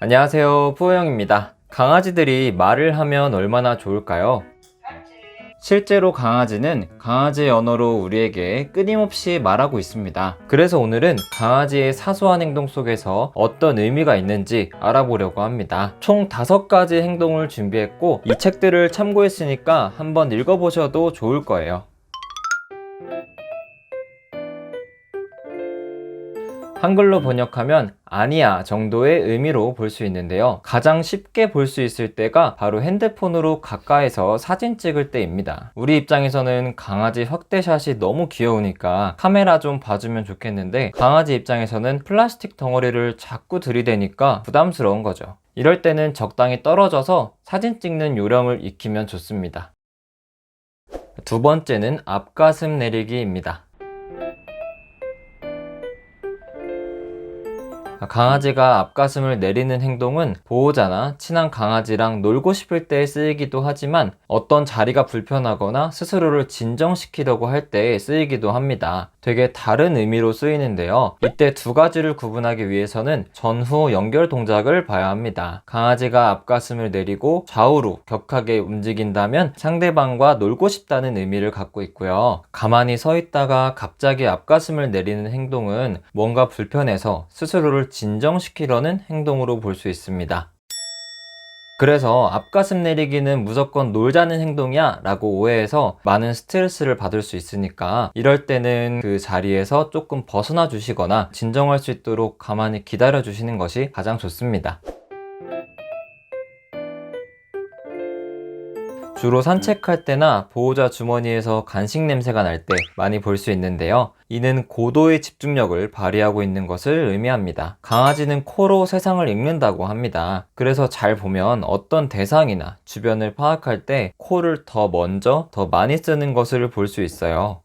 안녕하세요, 푸호영입니다. 강아지들이 말을 하면 얼마나 좋을까요? 실제로 강아지는 강아지의 언어로 우리에게 끊임없이 말하고 있습니다. 그래서 오늘은 강아지의 사소한 행동 속에서 어떤 의미가 있는지 알아보려고 합니다. 총 다섯 가지 행동을 준비했고 이 책들을 참고했으니까 한번 읽어보셔도 좋을 거예요. 한글로 번역하면 아니야 정도의 의미로 볼 수 있는데요. 가장 쉽게 볼 수 있을 때가 바로 핸드폰으로 가까이서 사진 찍을 때입니다. 우리 입장에서는 강아지 확대샷이 너무 귀여우니까 카메라 좀 봐주면 좋겠는데 강아지 입장에서는 플라스틱 덩어리를 자꾸 들이대니까 부담스러운 거죠. 이럴 때는 적당히 떨어져서 사진 찍는 요령을 익히면 좋습니다. 두 번째는 앞가슴 내리기입니다. 강아지가 앞가슴을 내리는 행동은 보호자나 친한 강아지랑 놀고 싶을 때 쓰이기도 하지만 어떤 자리가 불편하거나 스스로를 진정시키려고 할 때 쓰이기도 합니다. 되게 다른 의미로 쓰이는데요. 이때 두 가지를 구분하기 위해서는 전후 연결 동작을 봐야 합니다. 강아지가 앞가슴을 내리고 좌우로 격하게 움직인다면 상대방과 놀고 싶다는 의미를 갖고 있고요. 가만히 서 있다가 갑자기 앞가슴을 내리는 행동은 뭔가 불편해서 스스로를 진정시키려는 행동으로 볼 수 있습니다. 그래서 앞가슴 내리기는 무조건 놀자는 행동이야 라고 오해해서 많은 스트레스를 받을 수 있으니까 이럴 때는 그 자리에서 조금 벗어나 주시거나 진정할 수 있도록 가만히 기다려 주시는 것이 가장 좋습니다. 주로 산책할 때나 보호자 주머니에서 간식 냄새가 날 때 많이 볼 수 있는데요. 이는 고도의 집중력을 발휘하고 있는 것을 의미합니다. 강아지는 코로 세상을 읽는다고 합니다. 그래서 잘 보면 어떤 대상이나 주변을 파악할 때 코를 더 먼저, 더 많이 쓰는 것을 볼 수 있어요.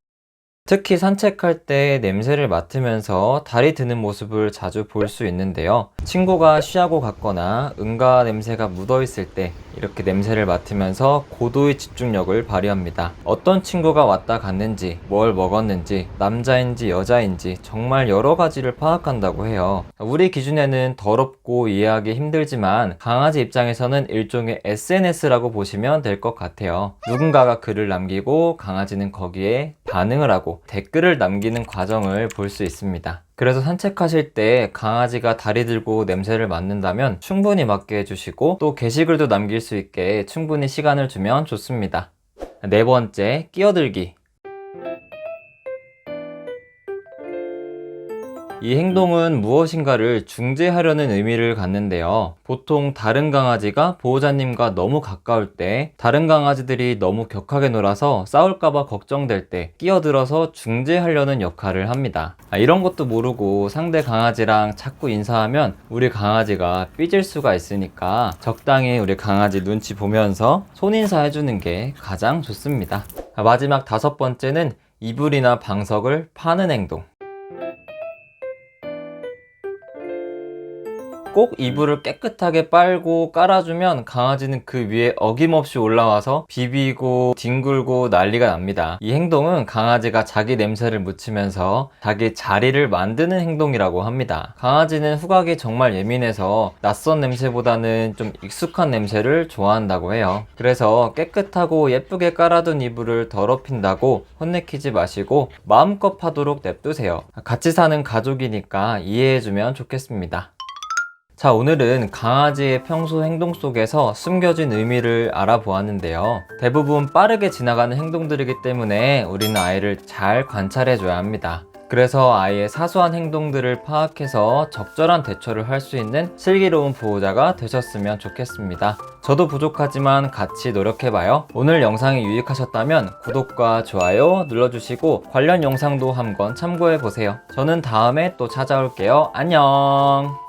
특히 산책할 때 냄새를 맡으면서 달이 드는 모습을 자주 볼 수 있는데요. 친구가 쉬하고 갔거나 응가 냄새가 묻어 있을 때 이렇게 냄새를 맡으면서 고도의 집중력을 발휘합니다. 어떤 친구가 왔다 갔는지, 뭘 먹었는지, 남자인지 여자인지 정말 여러 가지를 파악한다고 해요. 우리 기준에는 더럽고 이해하기 힘들지만 강아지 입장에서는 일종의 SNS라고 보시면 될 것 같아요. 누군가가 글을 남기고 강아지는 거기에 반응을 하고 댓글을 남기는 과정을 볼 수 있습니다. 그래서 산책하실 때 강아지가 다리 들고 냄새를 맡는다면 충분히 맡게 해주시고 또 게시글도 남길 수 있게 충분히 시간을 주면 좋습니다. 네 번째, 끼어들기. 이 행동은 무엇인가를 중재하려는 의미를 갖는데요. 보통 다른 강아지가 보호자님과 너무 가까울 때 다른 강아지들이 너무 격하게 놀아서 싸울까봐 걱정될 때 끼어들어서 중재하려는 역할을 합니다. 아, 이런 것도 모르고 상대 강아지랑 자꾸 인사하면 우리 강아지가 삐질 수가 있으니까 적당히 우리 강아지 눈치 보면서 손인사 해주는 게 가장 좋습니다. 아, 마지막 다섯 번째는 이불이나 방석을 파는 행동. 꼭 이불을 깨끗하게 빨고 깔아주면 강아지는 그 위에 어김없이 올라와서 비비고 뒹굴고 난리가 납니다. 이 행동은 강아지가 자기 냄새를 묻히면서 자기 자리를 만드는 행동이라고 합니다. 강아지는 후각이 정말 예민해서 낯선 냄새보다는 좀 익숙한 냄새를 좋아한다고 해요. 그래서 깨끗하고 예쁘게 깔아둔 이불을 더럽힌다고 혼내키지 마시고 마음껏 파도록 냅두세요. 같이 사는 가족이니까 이해해주면 좋겠습니다. 자, 오늘은 강아지의 평소 행동 속에서 숨겨진 의미를 알아보았는데요. 대부분 빠르게 지나가는 행동들이기 때문에 우리는 아이를 잘 관찰해줘야 합니다. 그래서 아이의 사소한 행동들을 파악해서 적절한 대처를 할 수 있는 슬기로운 보호자가 되셨으면 좋겠습니다. 저도 부족하지만 같이 노력해봐요. 오늘 영상이 유익하셨다면 구독과 좋아요 눌러주시고 관련 영상도 한번 참고해보세요. 저는 다음에 또 찾아올게요. 안녕!